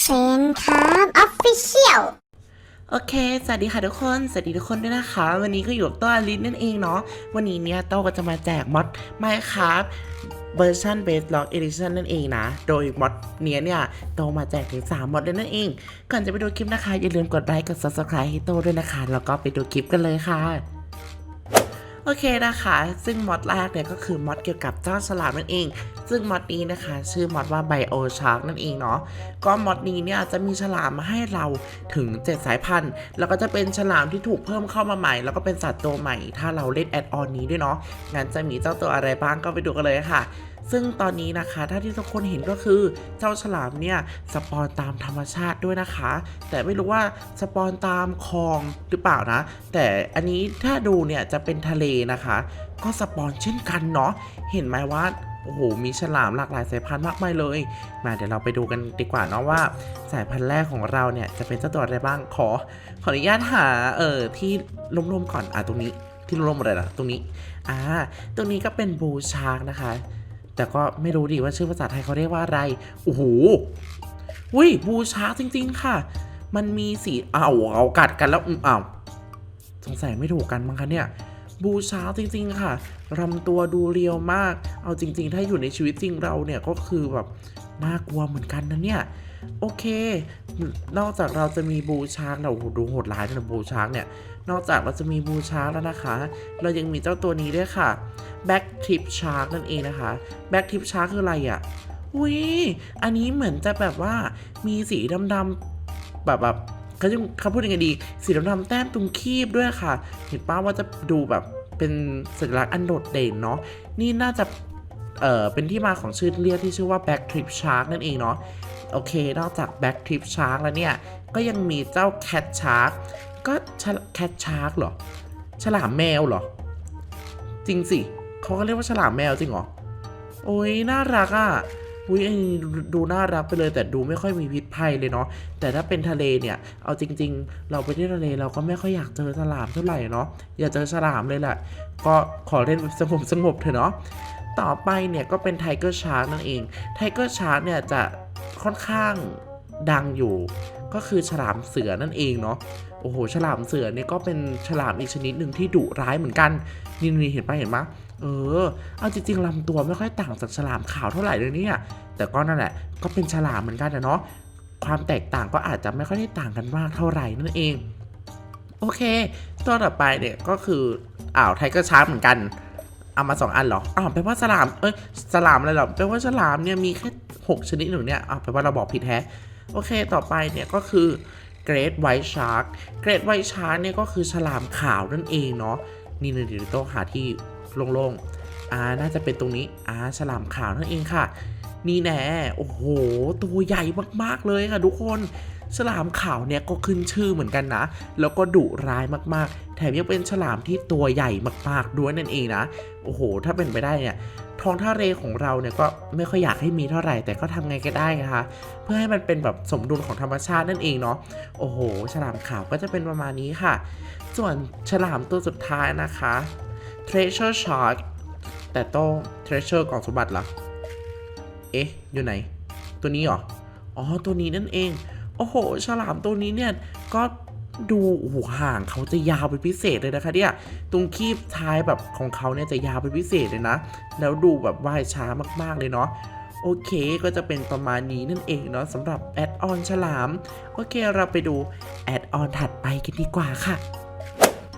เซนครับออฟฟิเชียลโอเค สวัสดีค่ะทุกคน สวัสดีทุกคนด้วยนะคะ วันนี้ก็อยู่กับตัวอลิสนั่นเองเนาะ วันนี้เนี่ยโต้ก็จะมาแจกมอด Minecraft เวอร์ชัน Base Lock Edition นั่นเองนะ โดยมอดเนี้ยเนี่ยโตมาแจกถึง 3มอดเลยนั่นเอง ก่อนจะไปดูคลิปนะคะ อย่าลืมกดไลค์ กด Subscribe ให้โตด้วยนะคะ แล้วก็ไปดูคลิปกันเลยค่ะ โอเคนะคะ ซึ่งมอดแรกเนี่ยก็คือมอดเกี่ยวกับเจ้าฉลามนั่นเอง ซึ่งมอดนี้นะคะ ชื่อมอดว่า Bio Shark นั่นเองเนาะก็มอดนี้เนี่ยจะมีฉลามมาให้เราถึง 7 สายพันธุ์ แล้วก็จะเป็นฉลามที่ถูกเพิ่มเข้ามาใหม่ แล้วก็เป็นสัตว์ตัวใหม่ ถ้าเราเล่นแอดออนนี้ด้วยเนาะงั้นจะมีเจ้าตัวอะไรบ้างก็ไปดูกันเลยค่ะซึ่งตอนนี้นะคะถ้าที่ทุกคนเห็นก็คือเจ้าฉลามเนี่ยสปอนตามธรรมชาติด้วยนะคะ แต่ไม่รู้ว่าสปอนตามคลองหรือเปล่านะ แต่อันนี้ถ้าดูเนี่ยจะเป็นทะเลนะคะ ก็สปอนเช่นกันเนาะเห็นไหมว่าโอ้โหมีฉลามหลากหลายสายพันธุ์มากมายเลย มาเดี๋ยวเราไปดูกันดีกว่าเนาะว่าสายพันธุ์แรกของเราเนี่ยจะเป็นเจ้าตัวอะไรบ้างขอ ขออนุญาตหาเอ่อที่ล้มๆก่อนอะตรงนี้ที่ล้มๆอะไรล่ะตรงนี้อ่าตรงนี้ก็เป็นบูชาร์กนะคะ แต่ก็ไม่รู้ดีว่าชื่อภาษาไทยเขาเรียกว่าอะไรโอ้โหอุ้ยบูชาร์กจริง ๆ ค่ะ มันมีสีอ้าวเอากัดกันแล้วอืมอ้าวสงสัยไม่ถูกกันมั้งคะเนี่ย บูชาจริงๆค่ะลำตัวดูเรียวมาก เอาจริง ๆ ถ้าอยู่ในชีวิตจริงเราเนี่ยก็คือแบบน่ากลัวเหมือนกันนะเนี่ยโอเค นอกจากเราจะมีบูชาร์กเราดูโหดร้ายนะบูชาร์กเนี่ย นอกจากเราจะมีบูชาร์กแล้วนะคะ เรายังมีเจ้าตัวนี้ด้วยค่ะ Back Tip Shark นั่นเองนะคะ Back Tip Shark คืออะไรอะ่ะอุ้ยอันนี้เหมือนจะแบบว่ามีสีดำๆแบบแบบ เขาจะเขาพูดยังไงดี สีดำๆแต้มตรงคีบด้วยค่ะ เห็นป้าว่าจะดูแบบเป็นสัญลักษณ์อันโดดเด่นเนาะนี่น่าจะเอ่อเป็นที่มาของชื่อเรียกที่ชื่อว่า Back Trip Shark นั่นเองเนาะโอเค นอกจาก Back Trip Shark แล้วเนี่ย ก็ยังมีเจ้า Cat Shark ก็ Cat Shark เหรอ ฉลามแมวเหรอ จริงสิเขาก็เรียกว่าฉลามแมวจริงเหรอ โอ้ยน่ารักอะ อุ้ยดูน่ารักไปเลยแต่ดูไม่ค่อยมีพิษภัยเลยเนาะแต่ถ้าเป็นทะเลเนี่ย เอาจริง ๆ เราไปที่ทะเลเราก็ไม่ค่อยอยากเจอฉลามเท่าไหร่เนาะอย่าเจอฉลามเลยแหละก็ขอเล่นสงบสงบๆเถอะเนาะต่อไปเนี่ยก็เป็นไทเกอร์ชาร์กนั่นเองไทเกอร์ชาร์กเนี่ยจะค่อนข้างดังอยู่ ก็คือฉลามเสือนั่นเองเนาะโอ้โหฉลามเสือเนี่ยก็เป็นฉลามอีกชนิดหนึ่งที่ดุร้ายเหมือนกันนี่นี่เห็นปะเห็นปะ เออ เอาจริงๆลำตัวไม่ค่อยต่างจากฉลามขาวเท่าไหร่เลยเนี่ย แต่ก็นั่นแหละก็เป็นฉลามเหมือนกันนะเนาะ ความแตกต่างก็อาจจะไม่ค่อยได้ต่างกันมากเท่าไหร่นั่นเอง โอเค ตัวต่อไปเนี่ยก็คืออ่าวไทเกอร์ชาร์กเหมือนกัน เอามาสองอันเหรออ้าวแปลว่าฉลาม เอ้ยฉลามอะไรเหรอแปลว่าฉลามเนี่ยมีแค่หกชนิดหนึ่งเนี่ยอ้าวแปลว่าเราบอกผิดแฮะโอเค ต่อไปเนี่ยก็คือ Great White Shark Great White Shark เนี่ยก็คือฉลามขาวนั่นเองเนาะ นี่เดี๋ยวต้องหาที่ โล่งๆอ่าน่าจะเป็นตรงนี้อ่าฉลามขาวนั่นเองค่ะ นี่แน่โอ้โห ตัวใหญ่มากๆเลยค่ะทุกคนฉลามขาวเนี่ยก็ขึ้นชื่อเหมือนกันนะ แล้วก็ดุร้ายมากๆ แถมยังเป็นฉลามที่ตัวใหญ่มากๆด้วยนั่นเองนะ โอ้โห ถ้าเป็นไปได้เนี่ย ท้องทะเลของเราเนี่ยก็ไม่ค่อยอยากให้มีเท่าไหร่ แต่ก็ทำไงก็ได้นะคะ เพื่อให้มันเป็นแบบสมดุลของธรรมชาตินั่นเองเนาะ โอ้โห ฉลามขาวก็จะเป็นประมาณนี้ค่ะ ส่วนฉลามตัวสุดท้ายนะคะ treasure shark แต่ต้อง treasure กล่องสมบัติหรอ เอ๊ะ อยู่ไหน ตัวนี้เหรอ อ๋อ ตัวนี้นั่นเอง โอ้โห ฉลามตัวนี้เนี่ย ก็ดูโอ้โหห่างเขาจะยาวเป็นพิเศษเลยนะคะเนี่ย ตรงคีบท้ายแบบของเขาเนี่ยจะยาวเป็นพิเศษเลยนะ แล้วดูแบบว่ายช้ามากๆเลยเนาะโอเคก็จะเป็นประมาณนี้นั่นเองเนาะสำหรับแอดออนฉลาม โอเคเราไปดูแอดออนถัดไปกันดีกว่าค่ะ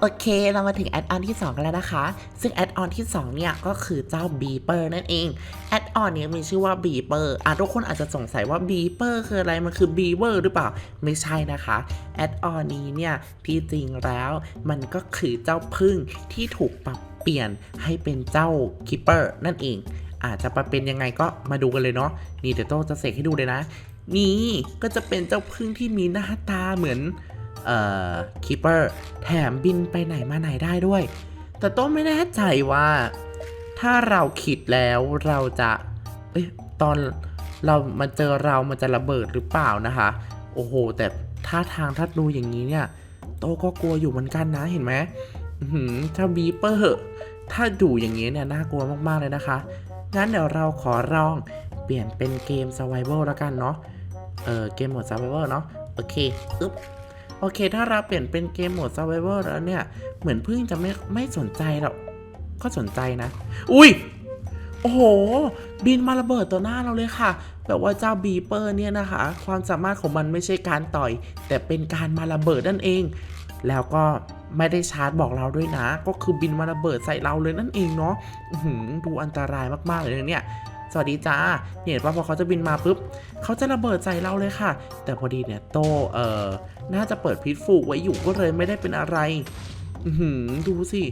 โอเค เรามาถึงแอดออนที่ 2 กันแล้วนะคะ ซึ่งแอดออนที่ 2 เนี่ย ก็คือเจ้า Beeper นั่นเอง แอดออนนี้มีชื่อว่า Beeper อะทุกคนอาจจะสงสัยว่า Beeper คืออะไร มันคือ Beaver หรือเปล่า ไม่ใช่นะคะ แอดออนนี้เนี่ย ที่จริงแล้วมันก็คือเจ้าพึ่งที่ถูกปรับเปลี่ยนให้เป็นเจ้า Keeper นั่นเอง อาจจะมาเป็นยังไงก็มาดูกันเลยเนาะ นี่เดี๋ยวโต้จะเสกให้ดูเลยนะ นี่ก็จะเป็นเจ้าพึ่งที่มีหน้าตาเหมือน คีเปอร์แถมบินไปไหนมาไหนได้ด้วย แต่โต้ไม่แน่ใจว่า ถ้าเราคิดแล้วเราจะเอ้ยตอนเรามาเจอเรามันจะระเบิดหรือเปล่านะคะ โอ้โห แต่ท่าทางถ้าดูอย่างนี้เนี่ย โตก็กลัวอยู่เหมือนกันนะเห็นไหมอื้อหือเจ้าบีเปอร์ถ้าดูอย่างนี้เนี่ยน่ากลัวมากๆเลยนะคะ งั้นเดี๋ยวเราขอลองเปลี่ยนเป็นเกม Survival แล้วกันเนาะ เออเกมหมด survival เนาะ โอเค อึ๊บ โอเค ถ้าเราเปลี่ยนเป็นเกมโหมด survival แล้วเนี่ย เหมือนพึ่งจะไม่ไม่สนใจหรอกก็สนใจนะ อุ้ย โอ้โห บินมาระเบิดต่อหน้าเราเลยค่ะ แบบว่าเจ้าบีเปอร์เนี่ยนะคะ ความสามารถของมันไม่ใช่การต่อย แต่เป็นการมาระเบิดนั่นเอง แล้วก็ไม่ได้ชาร์จบอกเราด้วยนะ ก็คือบินมาระเบิดใส่เราเลยนั่นเองเนาะหือดูอันตรายมากๆเลยเนี่ย สวัสดีจ้าเนี่ยว่าพอเขาจะบินมาปุ๊บเขาจะระเบิดใส่เราเลยค่ะ แต่พอดีเนี่ยโตเอ่อน่าจะเปิดพิษฟูกไว้อยู่ก็เลยไม่ได้เป็นอะไรหือดูสิ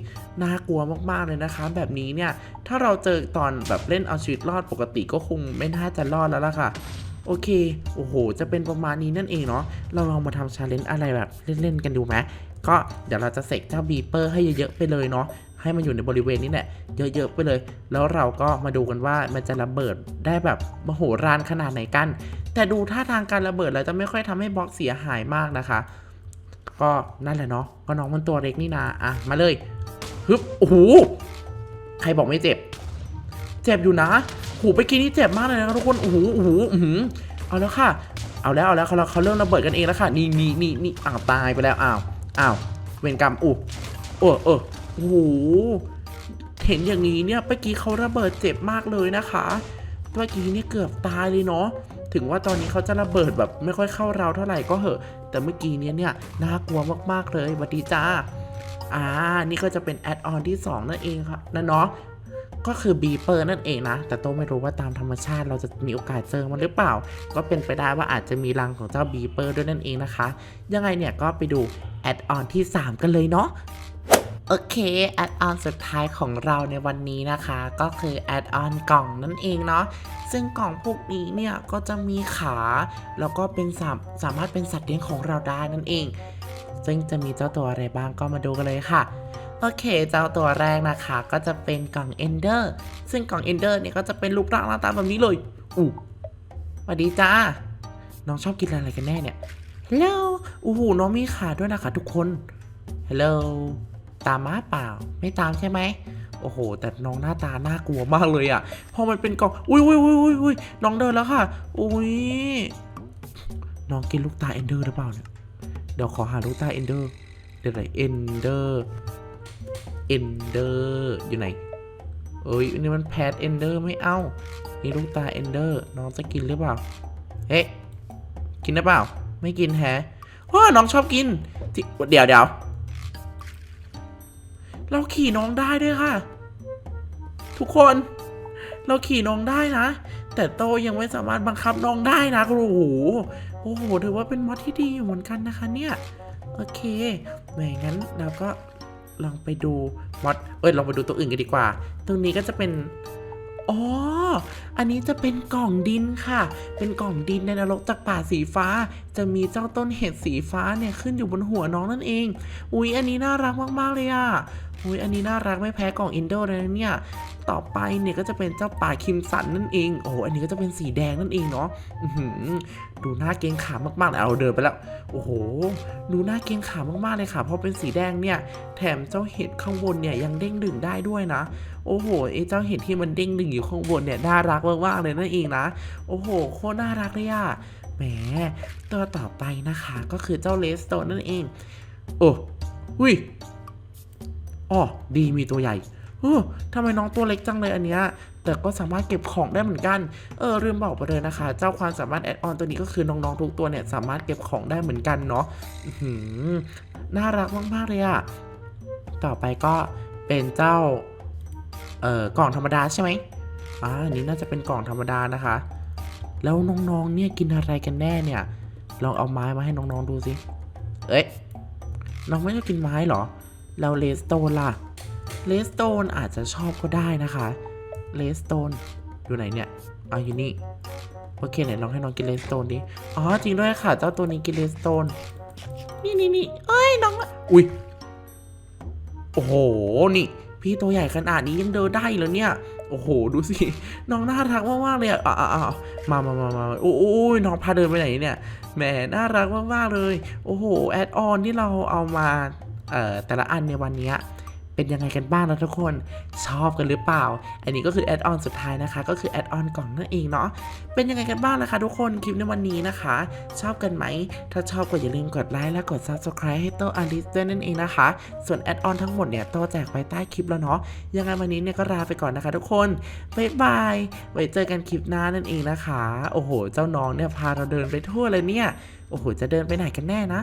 น่ากลัวมาก ๆ เลยนะคะ แบบนี้เนี่ย ถ้าเราเจอตอนแบบเล่นเอาชีวิตรอดปกติก็คงไม่น่าจะรอดแล้วล่ะค่ะ โอเค โอ้โห จะเป็นประมาณนี้นั่นเองเนาะ เราลองมาทำชาเลนจ์อะไรแบบเล่น ๆ กันดูไหม ก็เดี๋ยวเราจะเสกเจ้าบีเปอร์ให้เยอะ ๆ ไปเลยเนาะ ให้มันอยู่ในบริเวณนี้แหละเยอะๆไปเลย แล้วเราก็มาดูกันว่ามันจะระเบิดได้แบบมโหฬารขนาดไหนกัน แต่ดูท่าทางการระเบิดแล้วจะไม่ค่อยทำให้บล็อกเสียหายมากนะคะ ก็นั่นแหละเนาะก็น้องมันตัวเล็กนี่นาอะมาเลยฮึบโอ้โหใครบอกไม่เจ็บ เจ็บอยู่นะหูไปกินนี่เจ็บมากเลยนะทุกคนโอ้โหโอ้โหอื้อหือเอาแล้วค่ะ เอาแล้วเอาแล้วเขาเขาเริ่มระเบิดกันเองแล้วค่ะนี่นี่นี่นี่อ้าวตายไปแล้วอ้าวอ้าวเวรกรรมอู้เออเออ โอ้โหเห็นอย่างนี้เนี่ยเมื่อกี้เขาระเบิดเจ็บมากเลยนะคะเมื่อกี้นี่เกือบตายเลยเนาะถึงว่าตอนนี้เขาจะระเบิดแบบไม่ค่อยเข้าเราเท่าไหร่ก็เหอะ แต่เมื่อกี้เนี้ยเนี่ยน่ากลัวมากๆเลยวัสดีจ้าอ่า นี่ก็จะเป็นแอดออนที่ 2 นั่นเองครับนั่นเนาะก็คือบีเปอร์นั่นเองนะ แต่โตไม่รู้ว่าตามธรรมชาติเราจะมีโอกาสเจอมันหรือเปล่า ก็เป็นไปได้ว่าอาจจะมีรังของเจ้าบีเปอร์ด้วยนั่นเองนะคะ ยังไงเนี่ยก็ไปดูแอดออนที่ 3 กันเลยเนาะ โอเค แอดออนสุดท้ายของเราในวันนี้นะคะ ก็คือแอดออนกล่องนั่นเองเนาะซึ่งกล่องพวกนี้เนี่ย ก็จะมีขา แล้วก็เป็นสามสามารถเป็นสัตว์เลี้ยงของเราได้นั่นเอง ซึ่งจะมีเจ้าตัวอะไรบ้างก็มาดูกันเลยค่ะ โอเค เจ้าตัวแรกนะคะ ก็จะเป็นกล่อง Ender ซึ่งกล่อง Ender เนี่ยก็จะเป็นรูปร่างหน้าตาแบบนี้เลยอู้สวัสดีจ้าน้องชอบกินอะไรกันแน่เนี่ยฮัลโหลโอ้โหน้องมีขาด้วยนะคะทุกคนฮัลโหล ตามมาเปล่า ไม่ตามใช่ไหมโอ้โห แต่น้องหน้าตาน่ากลัวมากเลยอะ่ะ พอมันเป็นกล่อง อุ้ยอุ้ยอุ้ยอุ้ยอุ้ยน้องเดินแล้วค่ะ อุ้ย น้องกินลูกตาเอนเดอร์หรือเปล่าเนี่ย เดี๋ยวขอหาลูกตาเอนเดอร์ เดี๋ยวไหนเอนเดอร์ เอนเดอร์ อยู่ไหน เอ้ยนี่มันแพดเอนเดอร์ไม่เอา นี่ลูกตาเอนเดอร์ น้องจะกินหรือเปล่า เฮ้กินหรือเปล่า ไม่กินแฮะว้าน้องชอบกิน เดี๋ยวเดี๋ยว เราขี่น้องได้ด้วยค่ะ ทุกคนเราขี่น้องได้นะ แต่โตยังไม่สามารถบังคับน้องได้นะโอ้โหโอ้โหถือว่าเป็นมอดที่ดีอยู่เหมือนกันนะคะเนี่ย โอเคแหมงั้นเราก็ลองไปดูมอดเอ้ยลองไปดูตัวอื่นกันดีกว่า ตรงนี้ก็จะเป็นอ๋อ อันนี้จะเป็นกล่องดินค่ะ เป็นกล่องดินในนรกจากป่าสีฟ้า จะมีเจ้าต้นเห็ดสีฟ้าเนี่ยขึ้นอยู่บนหัวน้องนั่นเอง อุ๊ย อันนี้น่ารักมากๆเลยอะ อุ๊ยอันนี้น่ารักไม่แพ้กล่องอินโดเลยนะเนี่ย ต่อไปเนี่ยก็จะเป็นเจ้าป่าคิมสันนั่นเอง โอ้อันนี้ก็จะเป็นสีแดงนั่นเองเนาะอื้อหือดูน่าเกงขามมากๆเลยเอาเดินไปแล้ว โอ้โห ดูน่าเกงขามมากๆเลยค่ะ เพราะเป็นสีแดงเนี่ย แถมเจ้าเห็ดข้างบนเนี่ยยังเด้งดึงได้ด้วยนะ โอ้โหไอ้เจ้าเห็ดที่มันเด้งดึงอยู่ข้างบนเนี่ยน่ารักมากๆเลยนั่นเองนะ โอ้โห โคตรน่ารักเลยอะแหม ตัวต่อไปนะคะ ก็คือเจ้าเลสโตนนั่นเอง โอ้หุย อ๋อดีมีตัวใหญ่เออทำไมน้องตัวเล็กจังเลยอันเนี้ย แต่ก็สามารถเก็บของได้เหมือนกัน เออลืมบอกไปเลยนะคะ เจ้าความสามารถแอดออนตัวนี้ก็คือน้องๆทุกตัวเนี่ยสามารถเก็บของได้เหมือนกันเนาะอื้อหือน่ารักมากๆเลยอะต่อไปก็เป็นเจ้า เอ่อกล่องธรรมดาใช่ไหมอ่าอันนี้น่าจะเป็นกล่องธรรมดานะคะ แล้วน้องๆเนี่ยกินอะไรกันแน่เนี่ย ลองเอาไม้มาให้น้องๆดูสิ เอ้ย น้องไม่ชอบกินไม้เหรอ แล้วเลสโตนล่ะเลสโตนอาจจะชอบก็ได้นะคะเลสโตนอยู่ไหนเนี่ยอ๋ออยู่นี่โอเคไหนลองให้น้องกินเลสโตนดิอ๋อจริงด้วยค่ะ เจ้าตัวนี้กินเลสโตนนี่นี่นี่เอ้ยน้องอุ้ยโอ้โหนี่ พี่ตัวใหญ่ขนาดนี้ยังเดินได้เลยเนี่ยโอ้โห ดูสิ น้องน่ารักมากๆเลยอะอะอ่มามามามาโอ้ยน้องพาเดินไปไหนเนี่ยแหมน่ารักมากๆเลย โอ้โห แอดออนที่เราเอามา แต่ละอันในวันนี้เป็นยังไงกันบ้างนะทุกคนชอบกันหรือเปล่า อันนี้ก็คือแอดออนสุดท้ายนะคะ ก็คือแอดออนกล่องนั่นเองเนาะเป็นยังไงกันบ้างนะคะ ทุกคนคลิปในวันนี้นะคะ ชอบกันไหม ถ้าชอบก็อย่าลืมกดไลค์และกด subscribe ให้โตอาริสด้วยนั่นเองนะคะ ส่วนแอดออนทั้งหมดเนี่ยโตแจกไปใต้คลิปแล้วเนาะยังไงวันนี้เนี่ยก็ลาไปก่อนนะคะทุกคนบ๊ายบายไว้เจอกันคลิปหน้านั่นเองนะคะ โอ้โห เจ้าน้องเนี่ยพาเราเดินไปทั่วเลยเนี่ยโอ้โหจะเดินไปไหนกันแน่นะ